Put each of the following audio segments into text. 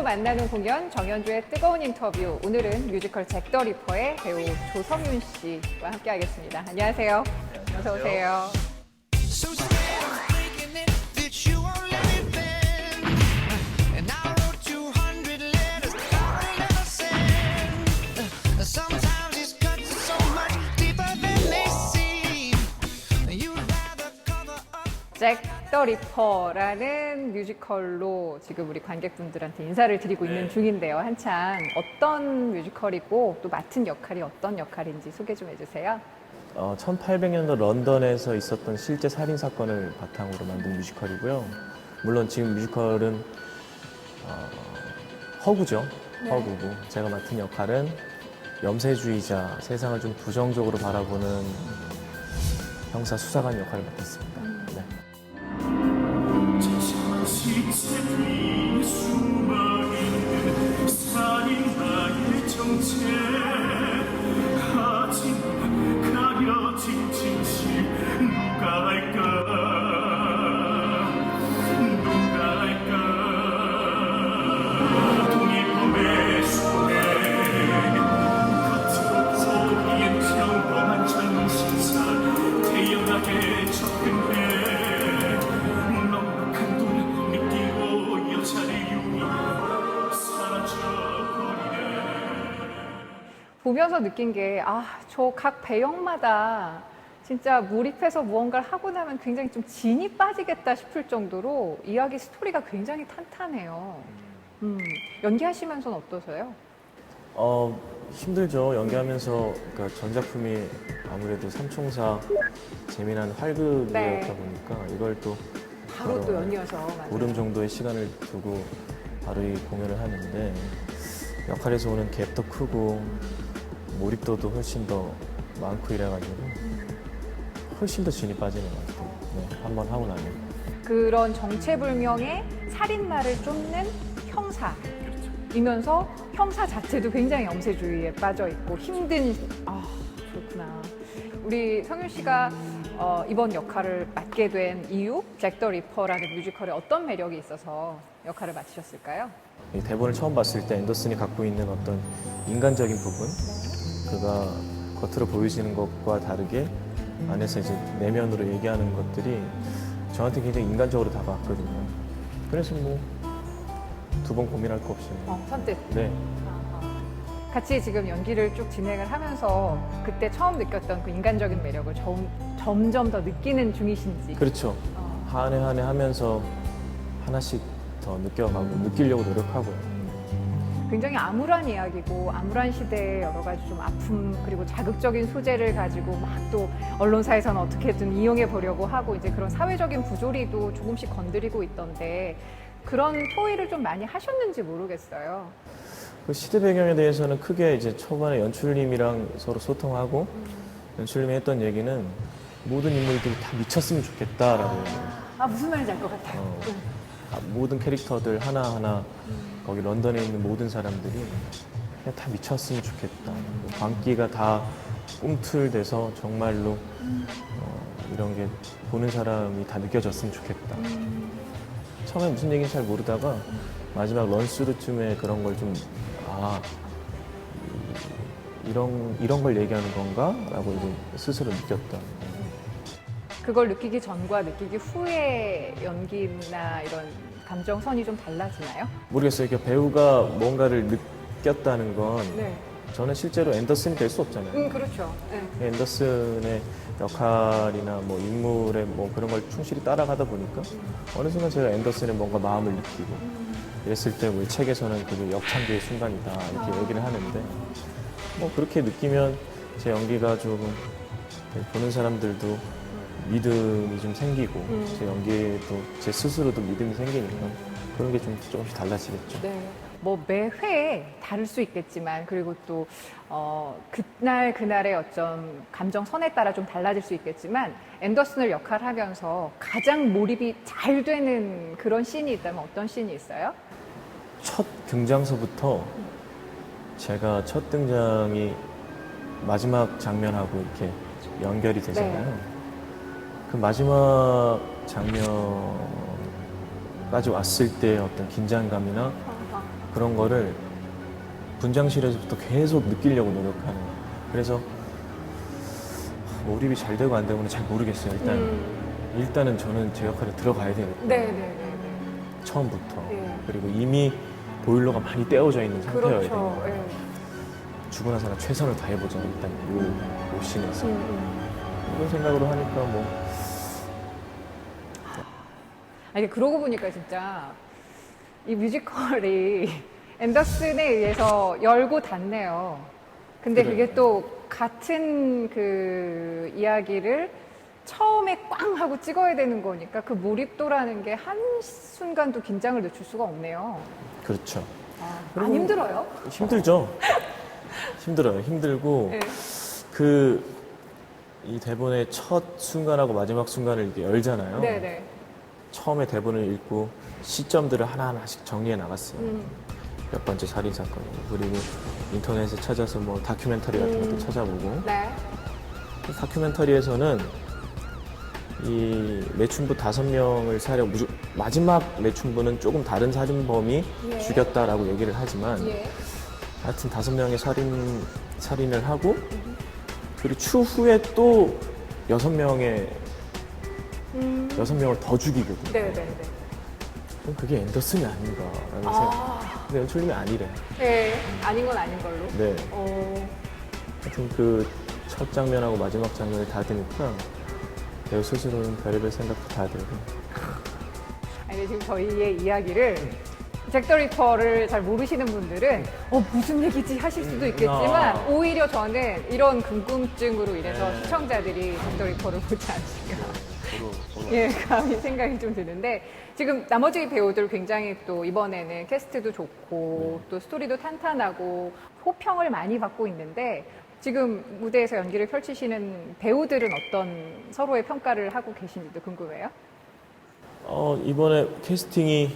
사람으로 만나는 공연 정연주의 뜨거운 인터뷰 오늘은 뮤지컬 잭더 리퍼의 배우 조성윤 씨와 함께 하겠습니다. 안녕하세요. 어서 오세요. So today I'm thinking it that you won't let me bend. And I wrote 200 letters I will never send. Sometimes these cuts are so much deeper than they seem. You'd rather cover up. 잭 더 리퍼라는 뮤지컬로 지금 우리 관객분들한테 인사를 드리고 있는 중인데요. 한창 어떤 뮤지컬이고 또 맡은 역할이 어떤 역할인지 소개 좀 해주세요. 어, 1800년도 런던에서 있었던 실제 살인 사건을 바탕으로 만든 뮤지컬이고요. 물론 지금 뮤지컬은 어, 허구죠. 허구고 제가 맡은 역할은 염세주의자, 세상을 좀 부정적으로 바라보는 형사 수사관 역할을 맡았습니다. 보면서 느낀 게, 아, 저 각 배역마다 진짜 몰입해서 무언가를 하고 나면 굉장히 좀 진이 빠지겠다 싶을 정도로 이야기 스토리가 굉장히 탄탄해요. 음, 연기하시면서는 어떠세요? 어, 힘들죠. 연기하면서 그러니까 전 작품이 아무래도 삼총사 재미난 활극이었다 네. 보니까 이걸 또 바로 또 연이어서. 맞아요. 보름 정도의 시간을 두고 바로 이 공연을 하는데 역할에서 오는 갭도 크고 몰입도도 훨씬 더 많고 이래가지고 훨씬 더 진이 빠지는 것 같아요. 네, 한번 하고 나면. 그런 정체불명의 살인마를 쫓는 형사이면서 형사 자체도 굉장히 염세주의에 빠져 있고 힘든 아 그렇구나 우리 성윤 씨가 어, 이번 역할을 맡게 된 이유 잭 더 리퍼라는 뮤지컬에 어떤 매력이 있어서 역할을 맡으셨을까요? 이 대본을 처음 봤을 때 앤더슨이 갖고 있는 어떤 인간적인 부분, 그가 겉으로 보여지는 것과 다르게 안에서 이제 내면으로 얘기하는 것들이 저한테 굉장히 인간적으로 다가왔거든요. 그래서 뭐 두 번 고민할 거 없이 어, 선뜻 네, 같이 지금 연기를 쭉 진행을 하면서 그때 처음 느꼈던 그 인간적인 매력을 점, 점점 더 느끼는 중이신지 그렇죠. 어, 한 해 한 해 하면서 하나씩 더 느껴가고 느끼려고 노력하고요. 굉장히 암울한 이야기고 암울한 시대의 여러 가지 좀 아픔 그리고 자극적인 소재를 가지고 막 또 언론사에서는 어떻게든 이용해 보려고 하고 이제 그런 사회적인 부조리도 조금씩 건드리고 있던데 그런 토의를 좀 많이 하셨는지 모르겠어요. 그 시대 배경에 대해서는 크게 이제 초반에 연출님이랑 서로 소통하고 연출님이 했던 얘기는 모든 인물들이 다 미쳤으면 좋겠다라고 아 무슨 말인지 알 것 같아요. 어, 다 모든 캐릭터들 하나하나 거기 런던에 있는 모든 사람들이 그냥 다 미쳤으면 좋겠다. 광기가 다 꿈틀대서 정말로 어, 이런 게 보는 사람이 다 느껴졌으면 좋겠다. 처음에 무슨 얘기인지 잘 모르다가 마지막 런스루쯤에 그런 걸 좀 아, 이- 이런 이런 걸 얘기하는 건가 라고 이제 스스로 느꼈다. 그걸 느끼기 전과 느끼기 후의 연기나 이런 감정선이 좀 달라지나요? 모르겠어요. 이렇게 배우가 뭔가를 느꼈다는 건 네. 저는 실제로 앤더슨이 될 수 없잖아요. 음 그렇죠. 네. 앤더슨의 역할이나 뭐 인물의 뭐 그런 걸 충실히 따라가다 보니까 어느 순간 제가 앤더슨의 뭔가 마음을 느끼고 이랬을 때 우리 책에서는 그게 역창기의 순간이다 이렇게 얘기를 하는데 뭐 그렇게 느끼면 제 연기가 조금 보는 사람들도 믿음이 좀 생기고 제 연기에도 제 스스로도 믿음이 생기니까 그런 게 좀 조금씩 달라지겠죠. 네. 뭐 매회 다를 수 있겠지만 그리고 또 어, 그날 그날의 어떤 감정 선에 따라 좀 달라질 수 있겠지만 앤더슨을 역할하면서 가장 몰입이 잘 되는 그런 씬이 있다면 어떤 씬이 있어요? 첫 등장서부터 제가 첫 등장이 마지막 장면하고 이렇게 연결이 되잖아요. 그 마지막 장면까지 왔을 때 어떤 긴장감이나 그런 거를 분장실에서부터 계속 느끼려고 노력하는. 그래서 몰입이 잘 되고 안 되고는 잘 모르겠어요. 일단 음. 일단은 저는 제 역할에 들어가야 되거든요. 네, 네, 네. 처음부터. 예. 그리고 이미 보일러가 많이 떼어져 있는 상태여야 돼요. 그렇죠. 예. 죽으나 사나 최선을 다해보자. 일단 요, 요 씬에서. 음, 음. 이런 생각으로 하니까 뭐 아니 그러고 보니까 진짜 이 뮤지컬이 앤더슨에 의해서 열고 닫네요. 근데 그래요. 그게 또 같은 그 이야기를 처음에 꽝 하고 찍어야 되는 거니까 그 몰입도라는 게 한 순간도 긴장을 늦출 수가 없네요. 그렇죠. 아, 안 힘들어요? 힘들죠. 힘들어요. 힘들고 네. 그 이 대본의 첫 순간하고 마지막 순간을 이렇게 열잖아요. 네네. 처음에 대본을 읽고 시점들을 하나하나씩 정리해 나갔어요. 음, 몇 번째 살인 사건 그리고 인터넷에 찾아서 뭐 다큐멘터리 같은 것도 음. 찾아보고 네. 그 다큐멘터리에서는 이 매춘부 다섯 명을 사려 무조, 마지막 매춘부는 조금 다른 살인범이 예. 죽였다라고 얘기를 하지만 예. 하여튼 다섯 명의 살인 살인을 하고 그리고 추후에 또 여섯 명의 음, 여섯 명을 더 죽이거든요. 네네네. 그럼 그게 앤더슨이 아닌가라는 생각. 아, 근데 연출님이 아니래. 네. 아닌 건 아닌 걸로. 네. 어, 하여튼 그 첫 장면하고 마지막 장면을 다 드니까 배우 스스로는 별의별 생각도 다 들고. 아니 지금 저희의 이야기를 잭더 리퍼를 잘 모르시는 분들은 어 무슨 얘기지 하실 수도 있겠지만 아. 오히려 저는 이런 궁금증으로 인해서 네. 시청자들이 잭더 리퍼를 보지 서로. 예 감히 생각이 좀 드는데 지금 나머지 배우들 굉장히 또 이번에는 캐스트도 좋고 또 스토리도 탄탄하고 호평을 많이 받고 있는데 지금 무대에서 연기를 펼치시는 배우들은 어떤 서로의 평가를 하고 계신지도 궁금해요. 어, 이번에 캐스팅이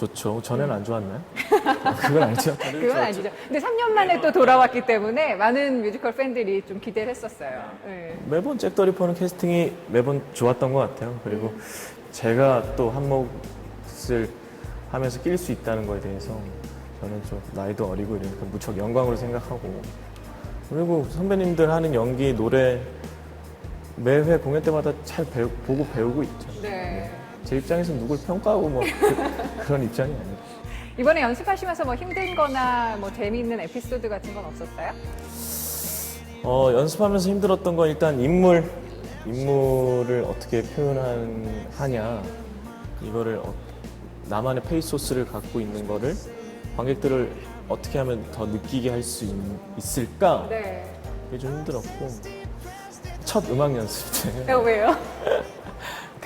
좋죠. 전에는 안 좋았나요? 그건 아니죠. 그건. 아니죠. 근데 3년 만에 또 돌아왔기 때문에 많은 뮤지컬 팬들이 좀 기대를 했었어요. 네. 매번 잭 더리퍼는 캐스팅이 매번 좋았던 것 같아요. 그리고 제가 또 한몫을 하면서 낄 수 있다는 거에 대해서 저는 좀 나이도 어리고 이러니까 무척 영광으로 생각하고 그리고 선배님들 하는 연기, 노래 매회 공연 때마다 잘 배우- 보고 배우고 있죠. 네. 제 입장에서 누굴 평가하고 뭐 그, 런 입장이 아니에요. 이번에 연습하시면서 뭐 힘든 거나 뭐 재미있는 에피소드 같은 건 없었어요? 어, 연습하면서 힘들었던 건 일단 인물, 인물을 어떻게 표현하냐, 이거를 어- 나만의 페이소스를 갖고 있는 거를 관객들을 어떻게 하면 더 느끼게 할 수 있을까? 네. 그게 좀 힘들었고, 첫 음악 연습 때, 어, 왜요?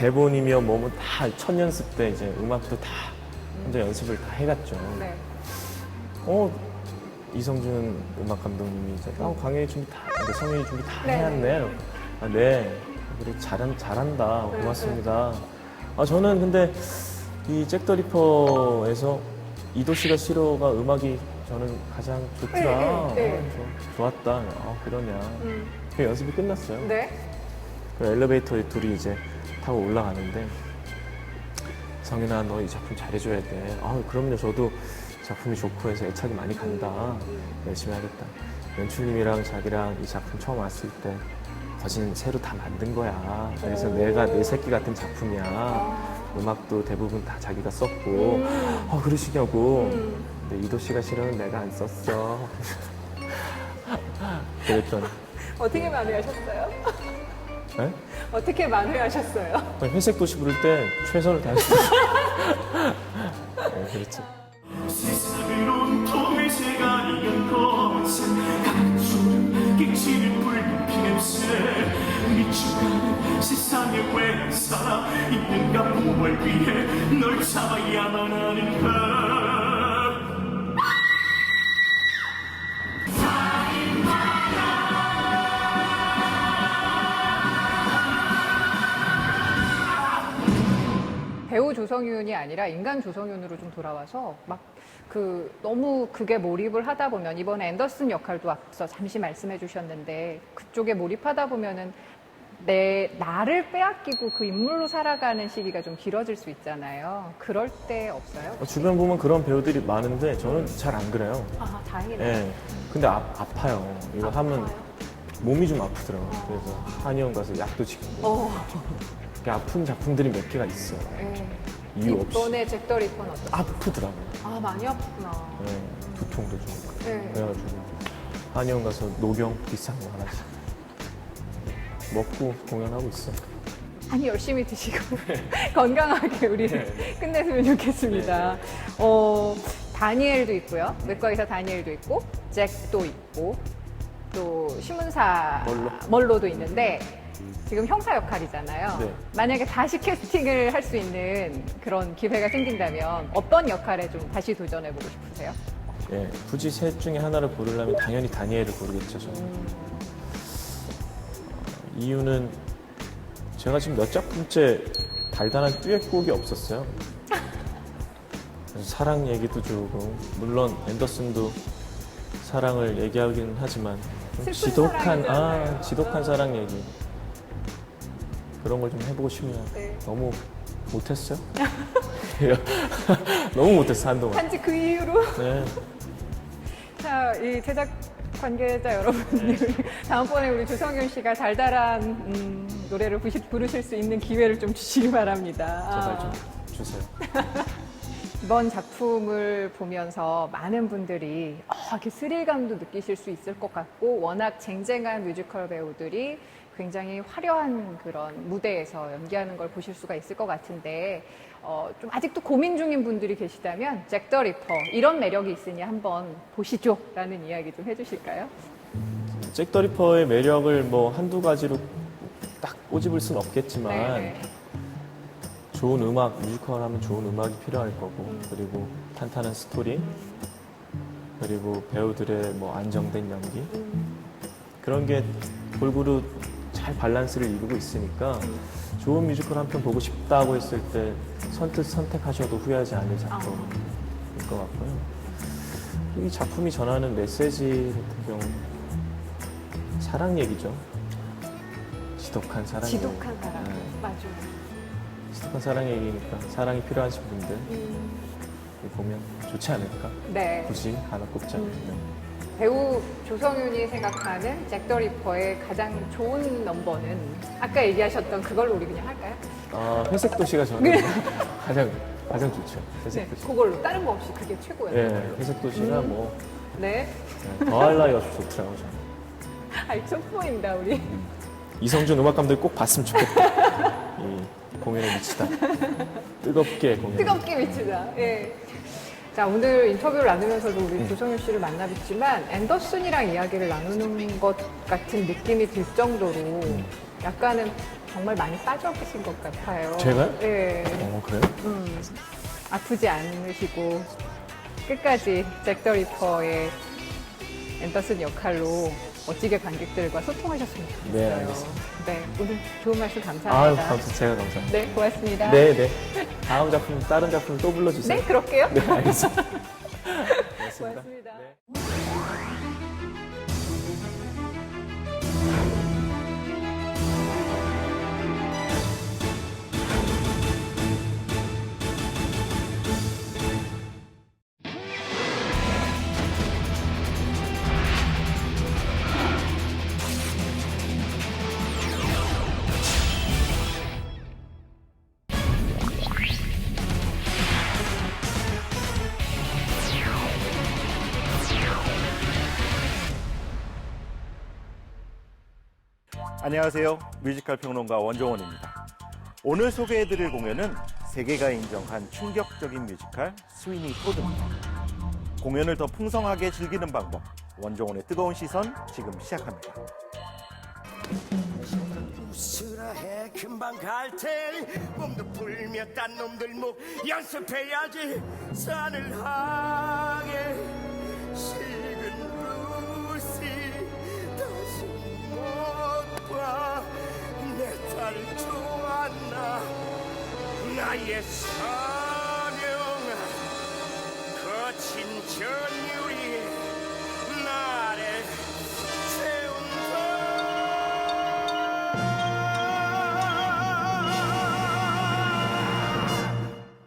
대본이며 뭐뭐 다 첫 연습 때 이제 음악도 다 혼자 연습을 다 해갔죠. 네. 어, 이성준 음악 감독님이 이제 아, 광현이 준비 다, 근데 성현이 준비 다 네. 해왔네. 아, 네. 그래, 잘한, 잘한다. 고맙습니다. 아, 저는 근데 이 잭더 리퍼에서 이도 씨가 싫어가 음악이 저는 가장 좋더라. 네, 네, 네. 아, 저- 좋았다. 아, 그러냐. 음. 그 연습이 끝났어요. 네. 그 엘리베이터에 둘이 이제 타고 올라가는데 성인아 너 이 작품 잘해줘야 돼. 아 그럼요 저도 작품이 좋고 해서 애착이 많이 간다. 열심히 하겠다. 연출님이랑 자기랑 이 작품 처음 왔을 때 거진 새로 다 만든 거야. 그래서 내가 내 새끼 같은 작품이야. 음악도 대부분 다 자기가 썼고 아 그러시냐고. 음. 근데 이도 씨가 싫어는 내가 안 썼어. 그랬더니 어떻게 만회하셨어요? 네? 어떻게 만회하셨어요? 회색 도시 부를 때 최선을 다했어요. 네, 그렇죠. 세상을 끼치는 미쳐가는 세상에 왜 살아 있는가 뭘 위해 널 잡아야만 하는가 조성윤이 아니라 인간 조성윤으로 좀 돌아와서 막 그 너무 그게 몰입을 하다 보면 이번에 앤더슨 역할도 앞서 잠시 말씀해 주셨는데 그쪽에 몰입하다 보면은 내 나를 빼앗기고 그 인물로 살아가는 시기가 좀 길어질 수 있잖아요. 그럴 때 없어요? 어, 주변 보면 그런 배우들이 많은데 저는 잘 안 그래요. 아, 다행이네. 예. 근데 아, 아파요. 이거 하면 몸이 좀 아프더라고요. 그래서 한의원 가서 약도 지고. 어, 이렇게 아픈 작품들이 몇 개가 있어요. 네. 이유 없이. 이번에 잭더 리퍼는 어떠세요? 아프더라고요. 아, 많이 아프구나. 예. 두통도 좀. 네. 그래가지고 한의원 가서 녹용 비싼 거 하나씩 먹고 공연하고 있어요. 아니 열심히 드시고 건강하게 우리 네. 끝냈으면 좋겠습니다. 어, 다니엘도 있고요. 외과 의사 다니엘도 있고 잭도 있고 또 신문사 멀로. 도 있는데 지금 형사 역할이잖아요. 네. 만약에 다시 캐스팅을 할 수 있는 그런 기회가 생긴다면 어떤 역할에 좀 다시 도전해보고 싶으세요? 예. 굳이 셋 중에 하나를 고르려면 당연히 다니엘을 고르겠죠. 저는. 어, 이유는 제가 지금 몇 작품째 달달한 듀엣곡이 없었어요. 그래서 사랑 얘기도 주고 물론 앤더슨도 사랑을 얘기하긴 하지만 좀 슬픈 지독한 사랑이잖아요. 아 지독한 사랑 얘기 그런 걸 좀 해보고 싶네요. 네. 너무 못했어요. 너무 못했어 한동안. 단지 그 이유로 네. 자, 이 제작 관계자 여러분, 네. 다음번에 우리 조성윤 씨가 달달한 음, 노래를 부시, 부르실 수 있는 기회를 좀 주시기 바랍니다. 제발 아, 좀 주세요. 이번 작품을 보면서 많은 분들이 어, 이렇게 스릴감도 느끼실 수 있을 것 같고 워낙 쟁쟁한 뮤지컬 배우들이 굉장히 화려한 그런 무대에서 연기하는 걸 보실 수가 있을 것 같은데 어, 좀 아직도 고민 중인 분들이 계시다면 잭 더 리퍼 이런 매력이 있으니 한번 보시죠 라는 이야기 좀 해주실까요? 잭 더 리퍼의 매력을 뭐 한두 가지로 딱 꼬집을 순 없겠지만 네. 좋은 음악, 뮤지컬 하면 좋은 음악이 필요할 거고 그리고 탄탄한 스토리 그리고 배우들의 뭐 안정된 연기 그런 게 골고루 잘 밸런스를 이루고 있으니까 좋은 뮤지컬 한 편 보고 싶다고 했을 때 선뜻 선택하셔도 후회하지 않을 작품일 것 같고요. 이 작품이 전하는 메시지 같은 경우 사랑 얘기죠. 지독한 사랑 얘기. 지독한 사랑 네. 맞아요. 지독한 사랑 얘기니까 사랑이 필요하신 분들 음. 보면 좋지 않을까? 네. 굳이 하나 꼽지 않는데. 배우 조성윤이 생각하는 잭더 리퍼의 가장 좋은 넘버는 아까 얘기하셨던 그걸로 우리 그냥 할까요? 아, 회색 도시가 저는 가장 가장 좋죠. 네, 회색 도시. 그걸로 다른 거 없이 그게 최고예요. 예, 그걸로. 회색 도시가 음. 뭐 네, 네, 더할 나위가 좋더라고요. 저는. 아이 촉보입니다 우리. 이성준 음악 감독이 꼭 봤으면 좋겠다. 이 공연에 미치다. 뜨겁게 공연. 뜨겁게 미치다. 예. 자 오늘 인터뷰를 나누면서도 음. 우리 조성윤 씨를 만나 뵙지만 앤더슨이랑 이야기를 나누는 것 같은 느낌이 들 정도로 음. 약간은 정말 많이 빠져 계신 것 같아요. 제가요? 예. 어, 그래요? 음, 아프지 않으시고 끝까지 잭 더 리퍼의 앤더슨 역할로 멋지게 관객들과 소통하셨으면 좋겠어요. 네, 알겠습니다. 네, 오늘 좋은 말씀 아유, 감사합니다. 감사, 제가 감사합니다. 네, 고맙습니다. 네, 네. 다음 작품, 다른 작품 또 불러주세요. 네, 그럴게요. 네, 알겠습니다. 고맙습니다. 고맙습니다. 네. 안녕하세요. 뮤지컬 평론가 원종원입니다. 오늘 소개해드릴 공연은 세계가 인정한 충격적인 뮤지컬 스위니 토드입니다. 공연을 더 풍성하게 즐기는 방법, 원종원의 뜨거운 시선 지금 시작합니다. 웃으라 해 금방 갈 테니 몸도 풀며 딴 놈들 목 연습해야지 산을 향해 오빠 내딸 좋았나 나의 사령아 거친 그 전율이 나를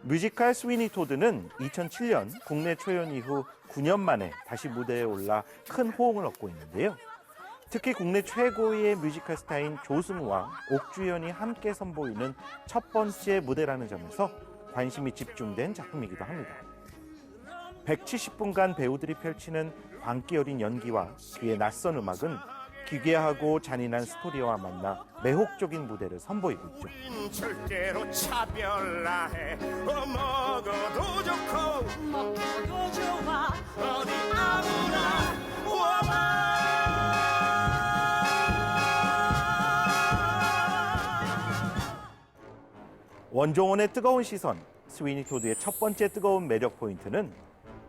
뮤지컬 스위니 토드는 2007년 국내 초연 이후 9년 만에 다시 무대에 올라 큰 호응을 얻고 있는데요. 특히 국내 최고의 뮤지컬 스타인 조승우와 옥주현이 함께 선보이는 첫 번째 무대라는 점에서 관심이 집중된 작품이기도 합니다. 170분간 배우들이 펼치는 광기 어린 연기와 귀에 낯선 음악은 기괴하고 잔인한 스토리와 만나 매혹적인 무대를 선보이고 있죠. 절대로 차별나해 어, 먹어도 좋고 먹어도 좋아 어디 아무나 원종원의 뜨거운 시선, 스위니 토드의 첫 번째 뜨거운 매력 포인트는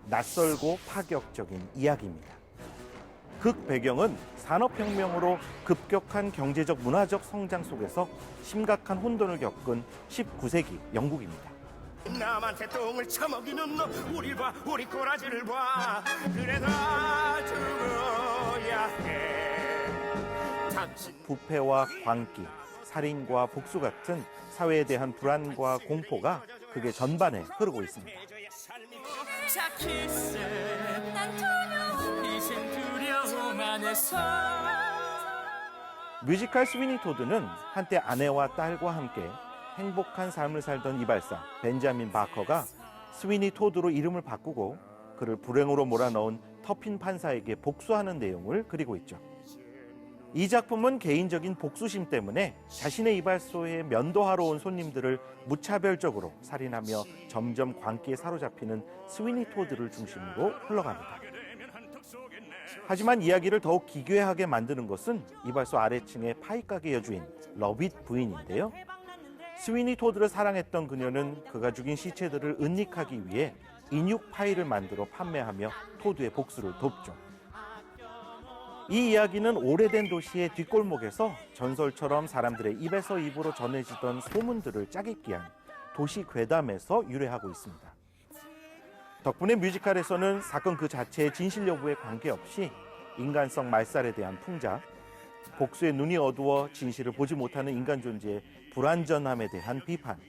낯설고 파격적인 이야기입니다. 극 배경은 산업혁명으로 급격한 경제적 문화적 성장 속에서 심각한 혼돈을 겪은 19세기 영국입니다. 남한테 똥을 처먹이는 너 우리 봐 우리 꼬라지를 봐 그래 다 죽어야 해 부패와 광기, 살인과 복수 같은 사회에 대한 불안과 공포가 극의 전반에 흐르고 있습니다. 뮤지컬 스위니 토드는 한때 아내와 딸과 함께 행복한 삶을 살던 이발사 벤자민 바커가 스위니 토드로 이름을 바꾸고 그를 불행으로 몰아넣은 터핀 판사에게 복수하는 내용을 그리고 있죠. 이 작품은 개인적인 복수심 때문에 자신의 이발소에 면도하러 온 손님들을 무차별적으로 살인하며 점점 광기에 사로잡히는 스위니 토드를 중심으로 흘러갑니다. 하지만 이야기를 더욱 기괴하게 만드는 것은 이발소 아래층의 파이가게 여주인 러빗 부인인데요. 스위니 토드를 사랑했던 그녀는 그가 죽인 시체들을 은닉하기 위해 인육 파이를 만들어 판매하며 토드의 복수를 돕죠. 이 이야기는 오래된 도시의 뒷골목에서 전설처럼 사람들의 입에서 입으로 전해지던 소문들을 짜깁기한 도시 괴담에서 유래하고 있습니다. 덕분에 뮤지컬에서는 사건 그 자체의 진실 여부에 관계없이 인간성 말살에 대한 풍자, 복수의 눈이 어두워 진실을 보지 못하는 인간 존재의 불완전함에 대한 비판,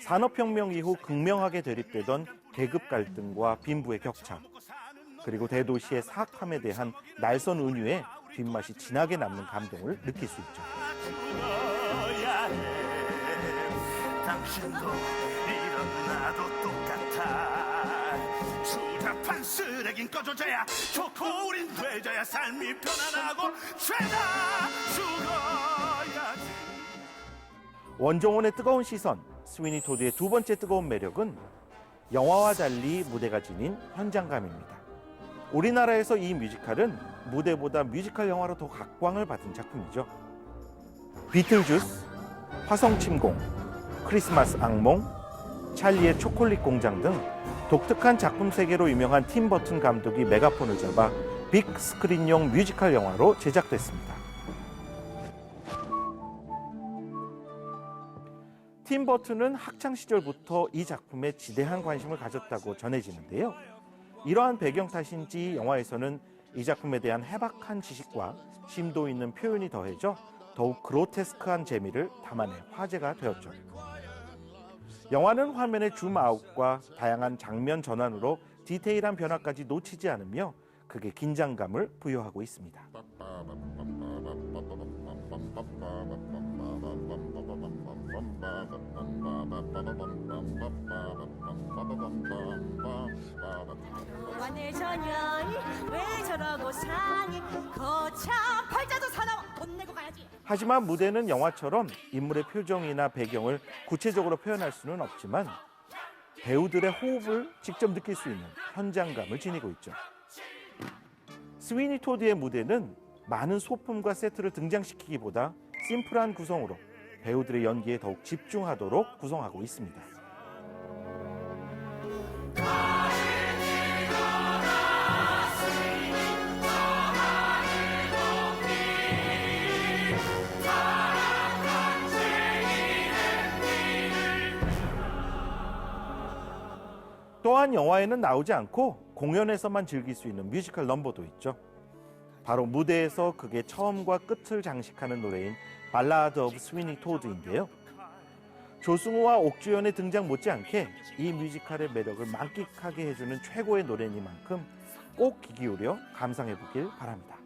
산업혁명 이후 극명하게 대립되던 계급 갈등과 빈부의 격차, 그리고 대도시의 사악함에 대한 날선 은유에 뒷맛이 진하게 남는 감동을 느낄 수 있죠. 추잡한 쓰레긴 꺼져줘야 좋고 우린 돼져야 삶이 편안하고 죄다 죽어야지 원종원의 뜨거운 시선, 스위니 토드의 두 번째 뜨거운 매력은 영화와 달리 무대가 지닌 현장감입니다. 우리나라에서 이 뮤지컬은 무대보다 뮤지컬 영화로 더 각광을 받은 작품이죠. 비틀주스, 화성침공, 크리스마스 악몽, 찰리의 초콜릿 공장 등 독특한 작품 세계로 유명한 팀 버튼 감독이 메가폰을 잡아 빅 스크린용 뮤지컬 영화로 제작됐습니다. 팀 버튼은 학창 시절부터 이 작품에 지대한 관심을 가졌다고 전해지는데요. 이러한 배경 탓인지 영화에서는 이 작품에 대한 해박한 지식과 심도 있는 표현이 더해져 더욱 그로테스크한 재미를 담아내 화제가 되었죠. 영화는 화면의 줌 아웃과 다양한 장면 전환으로 디테일한 변화까지 놓치지 않으며 극의 긴장감을 부여하고 있습니다. 완의 전형이 왜 저러고 사니 거참 팔자도 사나워 돈 내고 가야지 하지만 무대는 영화처럼 인물의 표정이나 배경을 구체적으로 표현할 수는 없지만 배우들의 호흡을 직접 느낄 수 있는 현장감을 지니고 있죠. 스위니 토드의 무대는 많은 소품과 세트를 등장시키기보다 심플한 구성으로 배우들의 연기에 더욱 집중하도록 구성하고 있습니다. 또한 영화에는 나오지 않고 공연에서만 즐길 수 있는 뮤지컬 넘버도 있죠. 바로 무대에서 극의 처음과 끝을 장식하는 노래인 발라드 오브 스위니 토드인데요. 조승우와 옥주연의 등장 못지않게 이 뮤지컬의 매력을 만끽하게 해주는 최고의 노래니만큼 꼭 귀 기울여 감상해 보길 바랍니다.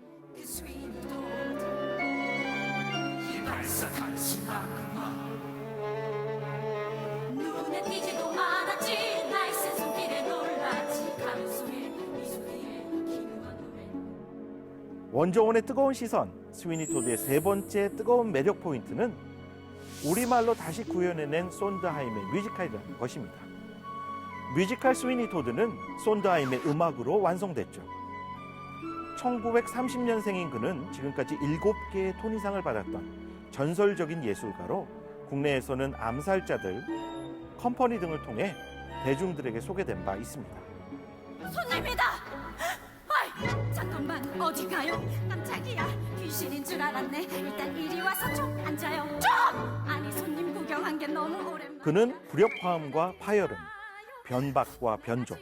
원정원의 뜨거운 시선, 스위니 토드의 세 번째 뜨거운 매력 포인트는 우리말로 다시 구현해낸 손드하임의 뮤지컬이라는 것입니다. 뮤지컬 스위니 토드는 손드하임의 음악으로 완성됐죠. 1930년생인 그는 지금까지 7개의 토니상을 받았던 전설적인 예술가로 국내에서는 암살자들, 컴퍼니 등을 통해 대중들에게 소개된 바 있습니다. 손님이다 잠깐만 어디 가요? 깜짝이야. 귀신인 줄 알았네. 일단 이리 와서 좀 앉아요. 좀! 아니 손님 구경한 게 너무 오랜만 그는 불협화음과 파열음, 변박과 변조,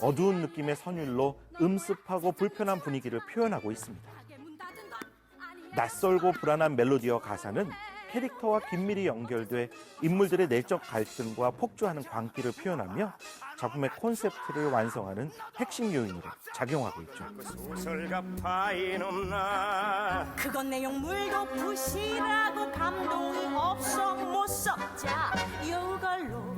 어두운 느낌의 선율로 음습하고 불편한 분위기를 표현하고 있습니다. 낯설고 불안한 멜로디와 가사는 캐릭터와 긴밀히 연결돼 인물들의 내적 갈등과 폭주하는 광기를 표현하며 작품의 콘셉트를 완성하는 핵심 요인으로 작용하고 있죠. 소설가 파인 없나 그건 내용 물고 부시라고 감동이 없어 못 썩자 이걸로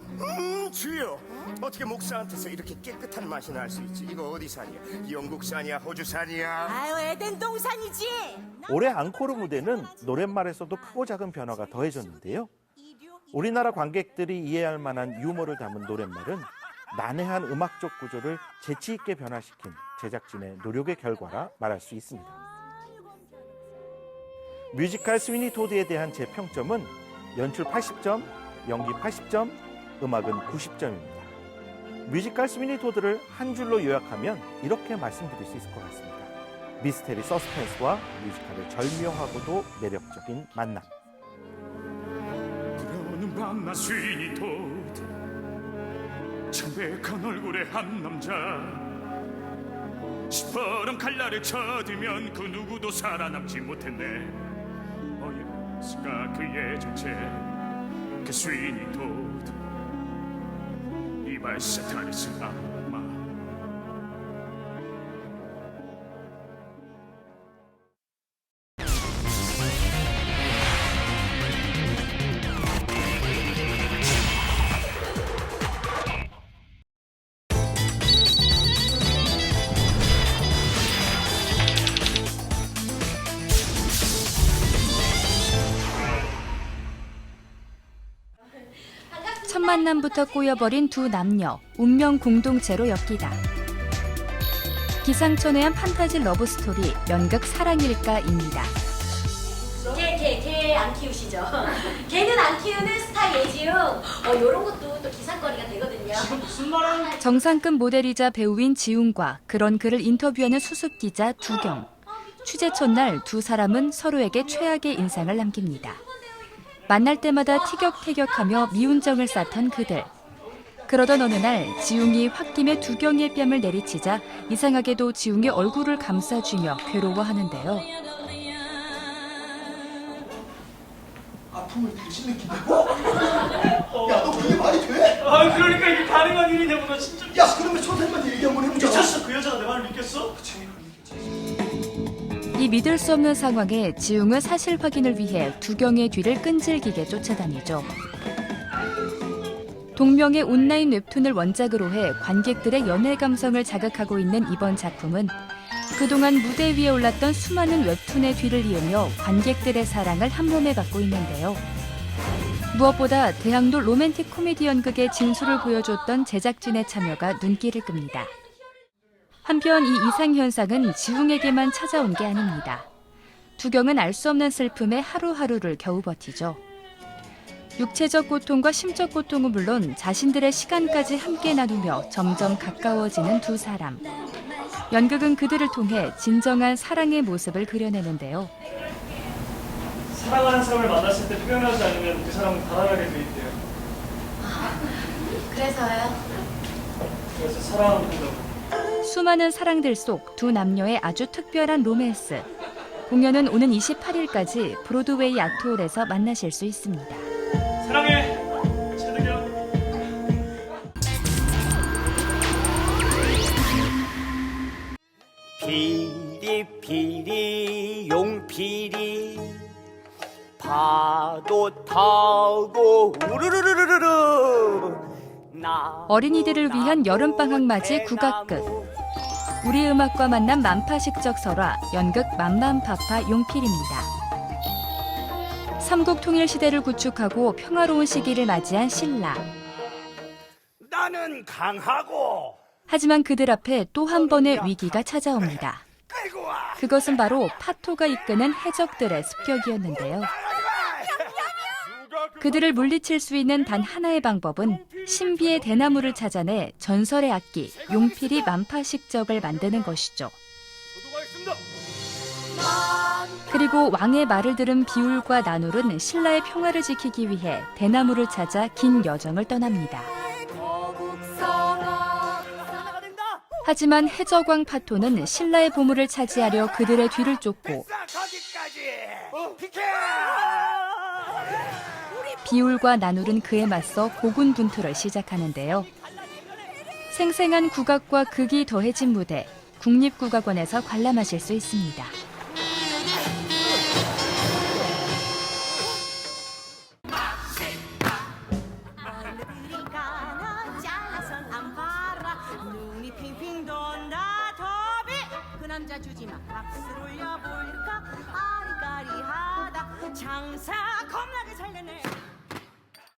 음, 음 주여. 어떻게 목사한테서 이렇게 깨끗한 맛이 날 수 있지? 이거 어디 산이야? 영국 산이야? 호주 산이야? 아유 에덴 동산이지. 올해 앙코르 무대는 노랫말에서도 크고 작은 변화가 더해졌는데요. 우리나라 관객들이 이해할 만한 유머를 담은 노랫말은 난해한 음악적 구조를 재치 있게 변화시킨 제작진의 노력의 결과라 말할 수 있습니다. 뮤지컬 스위니 토드에 대한 제 평점은 연출 80점, 연기 80점, 음악은 90점입니다. 뮤지컬 스위니 토드를 한 줄로 요약하면 이렇게 말씀드릴 수 있을 것 같습니다. 미스테리 서스펜스와 뮤지컬의 절묘하고도 매력적인 만남. 불어오는 밤낮 스위니 토드 창백한 얼굴의 한 남자 시퍼런 칼날을 쳐들면 그 누구도 살아남지 못했네 어예 스가 그의 정체 그 스위니 토드 이발 사타리스 악마 첫 만남부터 꼬여버린 두 남녀 운명 공동체로 엮이다. 기상천외한 판타지 러브 스토리 연극 사랑일까입니다. 개, 개, 개 안 키우시죠? 개는 안 키우는 스타 예지용 어, 요런 것도 또 기사거리가 되거든요 정상급 모델이자 배우인 지훈과 그런 그를 인터뷰하는 수습 기자 두경. 취재 첫날 두 사람은 서로에게 최악의 인상을 남깁니다. 만날 때마다 티격태격하며 미운정을 쌓던 그들. 그러던 어느 날 지웅이 홧김에 두경의 뺨을 내리치자 이상하게도 지웅의 얼굴을 감싸주며 괴로워하는데요. 아픔을 당신 느낀다고? 야, 너 그게 말이 돼? 아 그러니까 이게 가능한 일이냐 보다 진짜 야, 그러면 선생님한테 얘기 한번 해보자. 미쳤어 그 여자가 내 말을 믿겠어? 이 믿을 수 없는 상황에 지웅은 사실 확인을 위해 두경의 뒤를 끈질기게 쫓아다니죠. 동명의 온라인 웹툰을 원작으로 해 관객들의 연애 감성을 자극하고 있는 이번 작품은 그동안 무대 위에 올랐던 수많은 웹툰의 뒤를 이으며 관객들의 사랑을 한 몸에 받고 있는데요. 무엇보다 대학로 로맨틱 코미디 연극의 진수를 보여줬던 제작진의 참여가 눈길을 끕니다. 한편 이 이상 현상은 지웅에게만 찾아온 게 아닙니다. 두경은 알 수 없는 슬픔에 하루하루를 겨우 버티죠. 육체적 고통과 심적 고통은 물론 자신들의 시간까지 함께 나누며 점점 가까워지는 두 사람. 연극은 그들을 통해 진정한 사랑의 모습을 그려내는데요. 사랑하는 사람을 만났을 때 표현하지 않으면 그 사람은 달아나게 돼 있대요 그래서요? 그래서 사랑한다고 수많은 사랑들 속 두 남녀의 아주 특별한 로맨스. 공연은 오는 28일까지 브로드웨이 아트홀에서 만나실 수 있습니다. 사랑해 최득영 피리 피리 용피리 파도 타고 우르르르르르 나 어린이들을 위한 여름방학 맞이 국악극. 우리 음악과 만난 만파식적 설화 연극 맘맘파파 용필입니다. 삼국 통일 시대를 구축하고 평화로운 시기를 맞이한 신라. 나는 강하고 하지만 그들 앞에 또 한 번의 위기가 찾아옵니다. 그것은 바로 파토가 이끄는 해적들의 습격이었는데요. 그들을 물리칠 수 있는 단 하나의 방법은 신비의 대나무를 찾아내 전설의 악기 용필이 만파식적을 만드는 것이죠. 그리고 왕의 말을 들은 비울과 나눌은 신라의 평화를 지키기 위해 대나무를 찾아 긴 여정을 떠납니다. 하지만 해적왕 파토는 신라의 보물을 차지하려 그들의 뒤를 쫓고 비울과 나눌은 그에 맞서 고군분투를 시작하는데요. 생생한 국악과 극이 더해진 무대, 국립국악원에서 관람하실 수 있습니다.